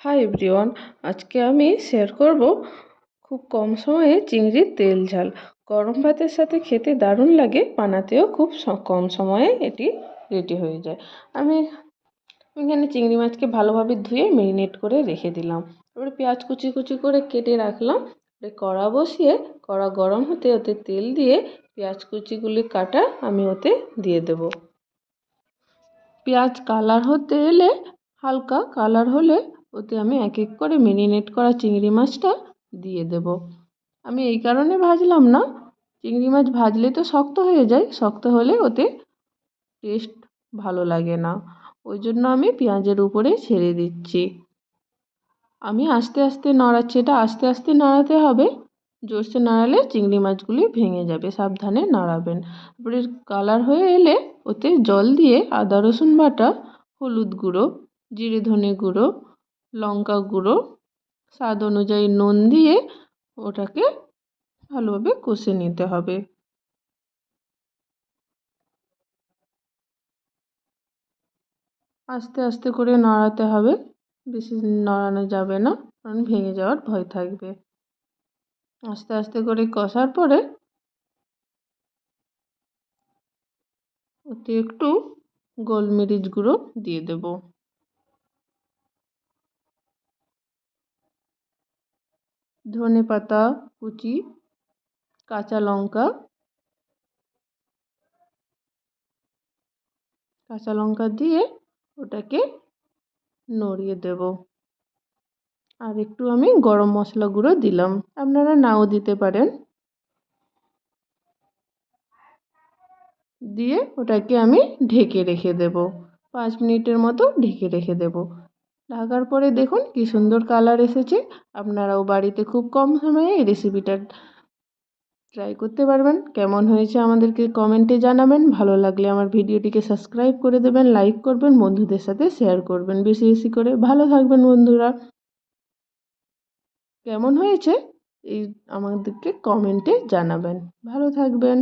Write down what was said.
Hi everyone আজকে আমি share করব খুব কম সময়ে চিংড়ির তেল ঝাল। গরম ভাতের সাথে খেতে দারুণ লাগে, বানাতেও খুব কম সময়ে এটি রেডি হয়ে যায়। আমি এখানে চিংড়ি মাছকে ভালোভাবে ধুয়ে মেরিনেট করে রেখে দিলাম। এবারে পেঁয়াজ কুচি কুচি করে কেটে রাখলাম। কড়া বসিয়ে, কড়া গরম হতে ওতে তেল দিয়ে পেঁয়াজ কুচিগুলি কাটা আমি ওতে দিয়ে দেব। পেঁয়াজ কালার হতে এলে হালকা কালার হলে ওতে আমি এক এক করে মেরিনেট করা চিংড়ি মাছটা দিয়ে দেব। আমি এই কারণে ভাজলাম না। চিংড়ি মাছ ভাজলে তো শক্ত হয়ে যায়, শক্ত হলে ওতে টেস্ট ভালো লাগে না। ওই জন্য আমি পেঁয়াজের উপরে ছেড়ে দিচ্ছি। আমি আস্তে আস্তে নাড়াচ্ছি, এটা আস্তে আস্তে নাড়াতে হবে। জোরসে নাড়ালে চিংড়ি মাছগুলি ভেঙে যাবে, সাবধানে নাড়াবেন। তারপরে কালার হয়ে এলে ওতে জল দিয়ে আদা রসুন বাটা, হলুদ গুঁড়ো, জিরে ধনে গুঁড়ো লঙ্কা গুঁড়ো, স্বাদ অনুযায়ী নুন দিয়ে ওটাকে ভালোভাবে কষে নিতে হবে। আস্তে আস্তে করে নাড়াতে হবে, বেশি নাড়ানো যাবে না, কারণ ভেঙে যাওয়ার ভয় থাকবে। আস্তে আস্তে করে কষার পরে ওতে একটু গোলমরিচ গুঁড়ো দিয়ে দেবো। ধনে পাতা, কুচি, কাঁচা লঙ্কা কাঁচা লঙ্কা দিয়ে ওটাকে নড়িয়ে দেব। আর একটু আমি গরম মশলা গুঁড়ো দিলাম। আপনারা নাও দিতে পারেন। দিয়ে ওটাকে আমি ঢেকে রেখে দেব। পাঁচ মিনিটের মতো ঢেকে রেখে দেব। ঢাকার পরে দেখুন কি সুন্দর কালার এসেছে। আপনারাও বাড়িতে খুব কম সময়ে এই রেসিপিটা ট্রাই করতে পারবেন। কেমন হয়েছে আমাদেরকে কমেন্টে জানাবেন। ভালো লাগলে আমার ভিডিওটিকে সাবস্ক্রাইব করে দেবেন লাইক করবেন, বন্ধুদের সাথে শেয়ার করবেন। বেশি বেশি করে। ভালো থাকবেন বন্ধুরা। কেমন হয়েছে? এই আমাদেরকে কমেন্টে জানাবেন। ভালো থাকবেন।